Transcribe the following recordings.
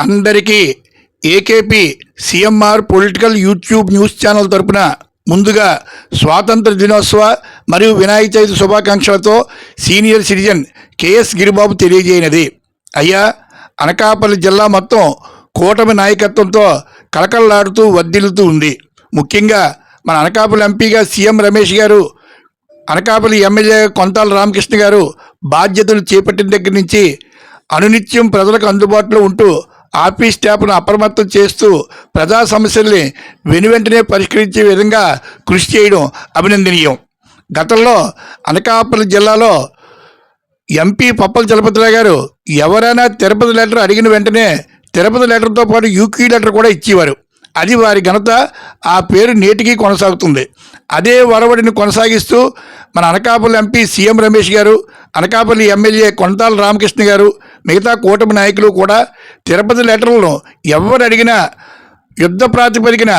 అందరికీ AKP CMR political YouTube news channel తరపున ముందుగా స్వాతంత్ర దినోత్సవ మరియు వినాయక చవితి శుభాకాంక్షలతో సీనియర్ సిటిజన్ కెఎస్ గిరిబాబు తెలియజేయనది. అయ్యా అనకాపల్లి జిల్లా మొత్తం కూటమి నాయకత్వంతో కలకల్లాడుతూ వర్ధిల్లుతూ ఉంది. ముఖ్యంగా మన అనకాపల్లి ఎంపీగా సీఎం రమేష్ గారు అనకాపల్లి ఎమ్మెల్యే కొంతాల రామకృష్ణ గారు బాధ్యతలు చేపట్టిన దగ్గర నుంచి అనునిత్యం ప్రజలకు అందుబాటులో ఉంటూ ఆఫీస్ స్టాఫ్ను అప్రమత్తం చేస్తూ ప్రజా సమస్యల్ని వెనువెంటనే పరిష్కరించే విధంగా కృషి చేయడం అభినందనీయం. గతంలో అనకాపల్లి జిల్లాలో ఎంపీ పప్పల చలపతిరావు గారు ఎవరైనా తిరుపతి లెటర్ అడిగిన వెంటనే తిరుపతి లెటర్తో పాటు యూక్యూ లెటర్ కూడా ఇచ్చేవారు. అది వారి ఘనత ఆ పేరు నేటికి కొనసాగుతుంది. అదే వరవడిని కొనసాగిస్తూ మన అనకాపల్లి ఎంపీ సీఎం రమేష్ గారు అనకాపల్లి ఎమ్మెల్యే కొంతాల రామకృష్ణ గారు మిగతా కూటమి నాయకులు కూడా తిరుపతి లెటర్లను ఎవరు అడిగినా యుద్ధ ప్రాతిపదికన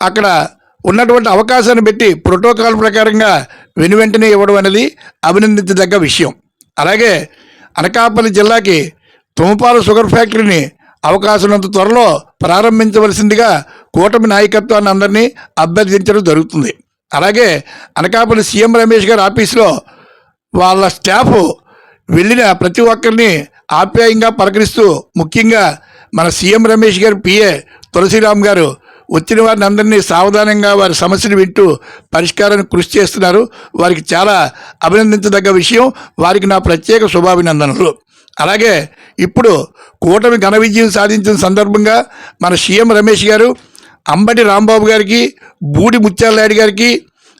అక్కడ ఉన్నటువంటి అవకాశాన్ని పెట్టి ప్రోటోకాల్ ప్రకారంగా వెనువెంటనే ఇవ్వడం అనేది అభినందించదగ్గ విషయం. అలాగే అనకాపల్లి జిల్లాకి తుమ్మపాలు షుగర్ ఫ్యాక్టరీని అవకాశం త్వరలో ప్రారంభించవలసిందిగా కూటమి నాయకత్వాన్ని అందరినీ అభ్యర్థించడం జరుగుతుంది. అలాగే అనకాపల్లి సీఎం రమేష్ గారి ఆఫీసులో వాళ్ళ స్టాఫ్ వెళ్ళిన ప్రతి ఒక్కరిని ఆప్యాయంగా పలకరిస్తూ ముఖ్యంగా మన సీఎం రమేష్ గారు పిఏ తులసిరామ్ గారు వచ్చిన వారిని అందరినీ సావధానంగా వారి సమస్యను వింటూ పరిష్కారానికి కృషి చేస్తున్నారు. వారికి చాలా అభినందించదగ్గ విషయం. వారికి నా ప్రత్యేక శుభాభినందనలు. అలాగే ఇప్పుడు కూటమి ఘన విజయం సాధించిన సందర్భంగా మన సీఎం రమేష్ గారు అంబటి రాంబాబు గారికి బూడి ముత్యాలనాయుడు గారికి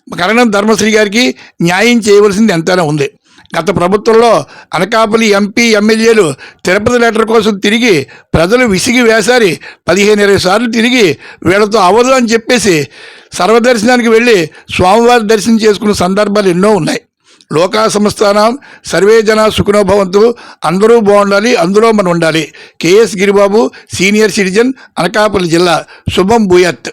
కరణం ధర్మశ్రీ గారికి న్యాయం చేయవలసింది ఎంతైనా ఉంది. గత ప్రభుత్వంలో అనకాపల్లి ఎంపీ ఎమ్మెల్యేలు తిరుపతి లెటర్ కోసం తిరిగి ప్రజలు విసిగి వేసారి పదిహేను ఇరవై సార్లు తిరిగి వీళ్ళతో అవ్వదు అని చెప్పేసి సర్వదర్శనానికి వెళ్ళి స్వామివారి దర్శనం చేసుకున్న సందర్భాలు ఎన్నో ఉన్నాయి. లోకా సంస్థానం సర్వే జన సుఖనోభవంతు అందరూ బాగుండాలి అందులో మనం ఉండాలి. KS Giribabu senior citizen Anakapalli జిల్లా. శుభం భూయత్.